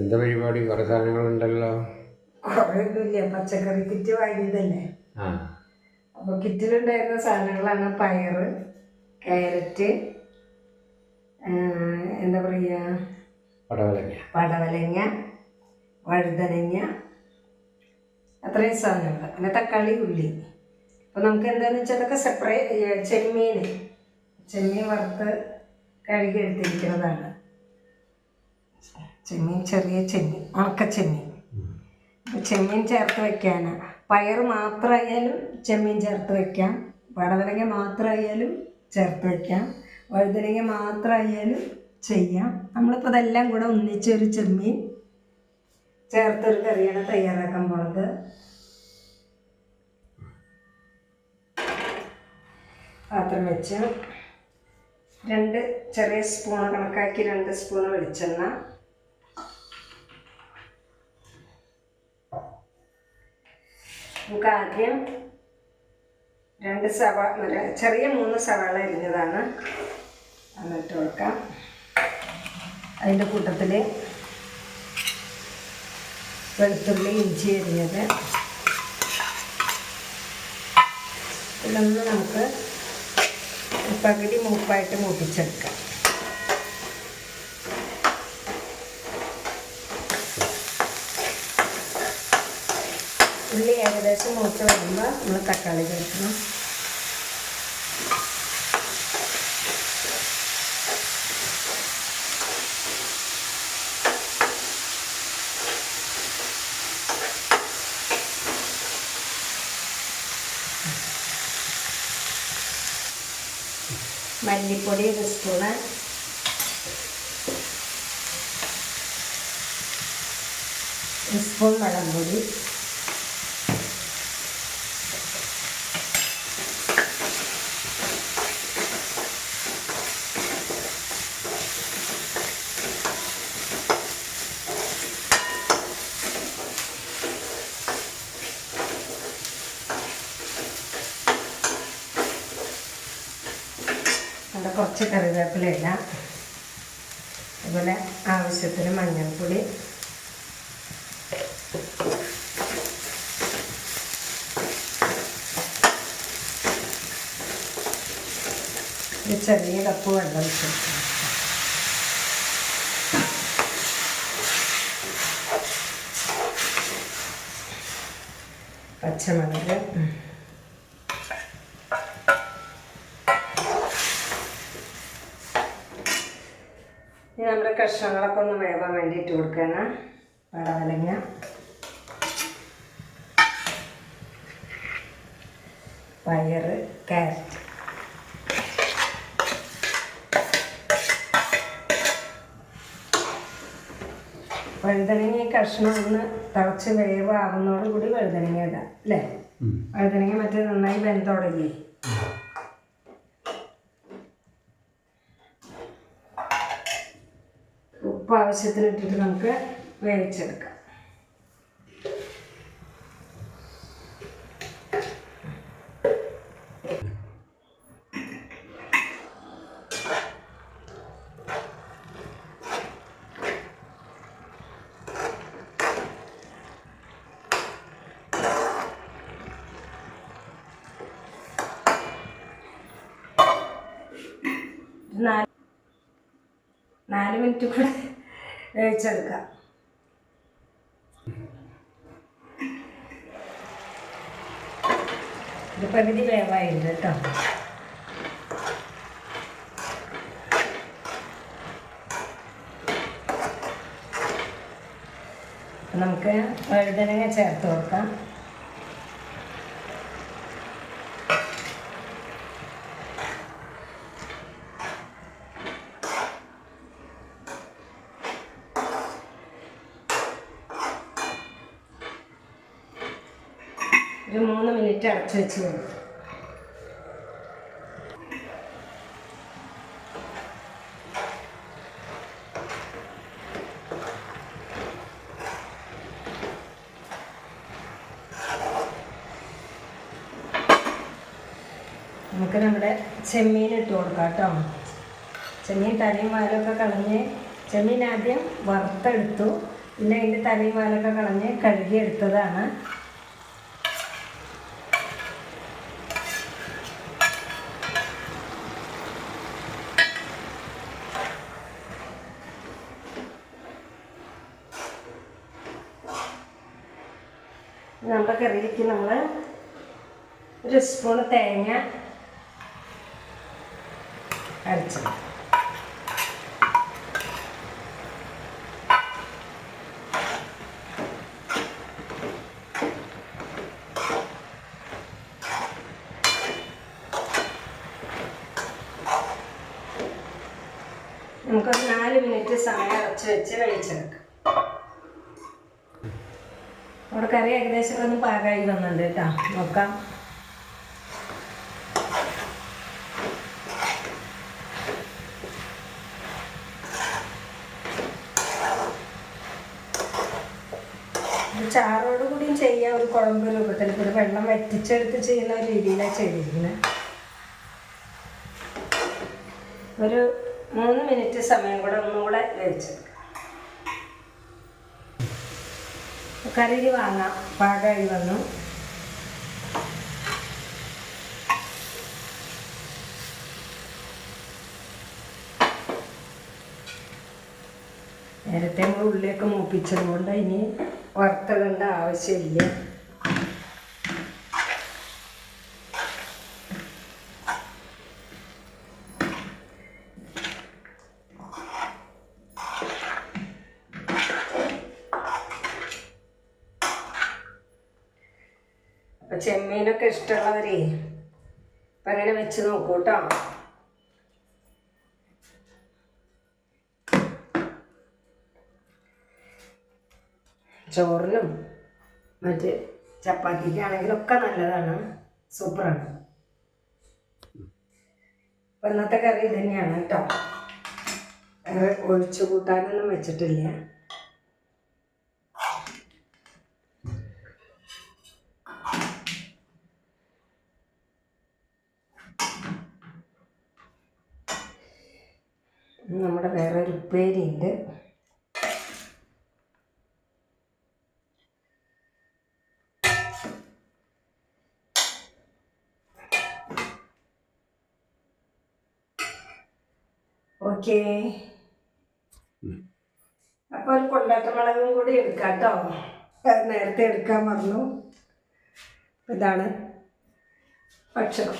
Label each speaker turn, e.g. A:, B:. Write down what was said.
A: എന്താ പരിപാടി? കുറേ സാധനങ്ങളുണ്ടല്ലോ.
B: കുറേ ഒന്നുമില്ല പച്ചക്കറി കിറ്റ് വാങ്ങിയതല്ലേ?
A: ആ.
B: അപ്പോൾ കിറ്റിലുണ്ടായിരുന്ന സാധനങ്ങളാണ് പയറ് കാരറ്റ് എന്താ പറയുക
A: പടവലങ്ങ
B: പടവലങ്ങ വഴുതനങ്ങ അത്രയും സാധനങ്ങൾ പിന്നെ തക്കാളി ഉള്ളി. അപ്പോൾ നമുക്ക് എന്താണെന്ന് വെച്ചാൽ അതൊക്കെ സെപ്പറേറ്റ് ചെമ്മീൻ ചെമ്മീൻ വറുത്ത് കഴുകി എടുത്തിരിക്കുന്നതാണ്. ചെമ്മീൻ ചെറിയ ചെമ്മീൻ ഉണക്ക ചെമ്മീൻ. ചെമ്മീൻ ചേർത്ത് വെക്കാനാണ് പയർ മാത്രമായാലും ചെമ്മീൻ ചേർത്ത് വെക്കാം. വടവലങ്ങ മാത്രമായാലും ചേർത്ത് വെക്കാം. വഴുതനങ്ങ മാത്രമായാലും ചെയ്യാം. നമ്മളിപ്പോൾ ഇതെല്ലാം കൂടെ ഒന്നിച്ചൊരു ചെമ്മീൻ ചേർത്തൊരു കറിയാണ് തയ്യാറാക്കാൻ പോണത്. പാത്രം വെച്ച് രണ്ട് ചെറിയ സ്പൂൺ കണക്കാക്കി രണ്ട് സ്പൂൺ വെളിച്ചെണ്ണ. നമുക്ക് ആദ്യം രണ്ട് സവാള ചെറിയ മൂന്ന് സവാള അരിഞ്ഞതാണ്. എന്നിട്ട് കൊടുക്കാം അതിന്റെ കൂട്ടത്തിൽ വെളുത്തുള്ളി ഇഞ്ചി അരിഞ്ഞത്. ഇതൊന്ന് നമുക്ക് പകുതി മൂപ്പായിട്ട് മൂപ്പിച്ചെടുക്കാം. ഉള്ളി ഏകദേശം മൂത്ത് വരുമ്പോൾ നമ്മൾ തക്കാളി ചേർക്കണം. മല്ലിപ്പൊടി ഒരു സ്പൂണ്. സ്പൂൺ മുളകുപൊടി. അവിടെ കുറച്ച് കറിവേപ്പില ഇടാം അതുപോലെ ആവശ്യത്തിന് മഞ്ഞൾപ്പൊടി ഒരു ചെറിയ കപ്പ് വെള്ളം. പച്ചമുളക് ഇനി നമ്മുടെ കഷ്ണങ്ങളൊക്കെ ഒന്ന് വേവാൻ വേണ്ടിയിട്ട് കൊടുക്കണം പടവലങ്ങ പയറ് ക്യാരറ്റ്. വഴുതനങ്ങ ഈ കഷ്ണം ഒന്ന് തിളച്ച് വേവാകുന്നതോടുകൂടി വഴുതനങ്ങ ഇടാം അല്ലേ? വഴുതനങ്ങ മറ്റേ നന്നായി വെന്തുടങ്ങി ഉപ്പ് ആവശ്യത്തിന് ഇട്ടിട്ട് നമുക്ക് വേവിച്ചെടുക്കാം. നാല് മിനിറ്റ് കൂടെ വേവിച്ചെടുക്കാം ഇത് പകുതി വേവായിരുന്നു കേട്ടോ. നമുക്ക് വഴുതനങ്ങ ചേർത്ത് കൊടുക്കാം. ഒരു മൂന്ന് മിനിറ്റ് അടച്ചു വെച്ച് കൊടുക്കും. നമുക്ക് നമ്മുടെ ചെമ്മീൻ ഇട്ട് കൊടുക്കാം കേട്ടോ. ചെമ്മീൻ തലയും വാലൊക്കെ കളഞ്ഞ് ചെമ്മീൻ ആദ്യം വറുത്തെടുത്തു. പിന്നെ അതിന്റെ തലയും വാലൊക്കെ കളഞ്ഞ് കഴുകി നമ്മുടെ കറിയിലേക്ക് നമ്മൾ ഒരു സ്പൂണ് തേങ്ങ അരച്ചത്. നമുക്കൊരു നാല് മിനിറ്റ് സമയം അടച്ചു വെച്ച് കഴിച്ചെടുക്കാം നമ്മുടെ കറി ഏകദേശം ഒന്ന് പാകമായി വന്നിട്ടുണ്ട് കേട്ടോ. നോക്കാം. ചാറോട് കൂടിയും ചെയ്യാം. ഒരു കുഴമ്പ് രൂപത്തിൽ ഇത് വെള്ളം വറ്റിച്ചെടുത്ത് ചെയ്യുന്ന ഒരു രീതിയിലാണ് ചെയ്തിരിക്കുന്നത്. ഒരു മൂന്ന് മിനിറ്റ് സമയം കൂടെ ഒന്നുകൂടെ വേവിച്ചെടുക്കാം കറി വാങ്ങാം. പാകമായി വന്നു. നേരത്തെ നമ്മൾ ഉള്ളിലേക്ക് മൂപ്പിച്ചത് കൊണ്ട് ഇനി വറുത്തതേണ്ട ആവശ്യമില്ല. അപ്പൊ ചെമ്മീനൊക്കെ ഇഷ്ടമുള്ളവരേ അപ്പൊ അങ്ങനെ വെച്ച് നോക്കൂ കേട്ടോ ചോറിനും മറ്റ് ചപ്പാത്തിക്കാണെങ്കിലൊക്കെ നല്ലതാണ്. സൂപ്പറാണ്. ഇന്നത്തെ കറി തന്നെയാണ് കേട്ടോ. ഒഴിച്ചു കൂട്ടാനൊന്നും വെച്ചിട്ടില്ല. നമ്മുടെ വേറെ ഒരു ഉപ്പേരിയുണ്ട്. ഓക്കേ. അപ്പോൾ ഒരു കൊണ്ടാട്ടമുളകും കൂടി എടുക്കാം കേട്ടോ നേരത്തെ എടുക്കാൻ പറഞ്ഞു ഇതാണ് ഭക്ഷണം.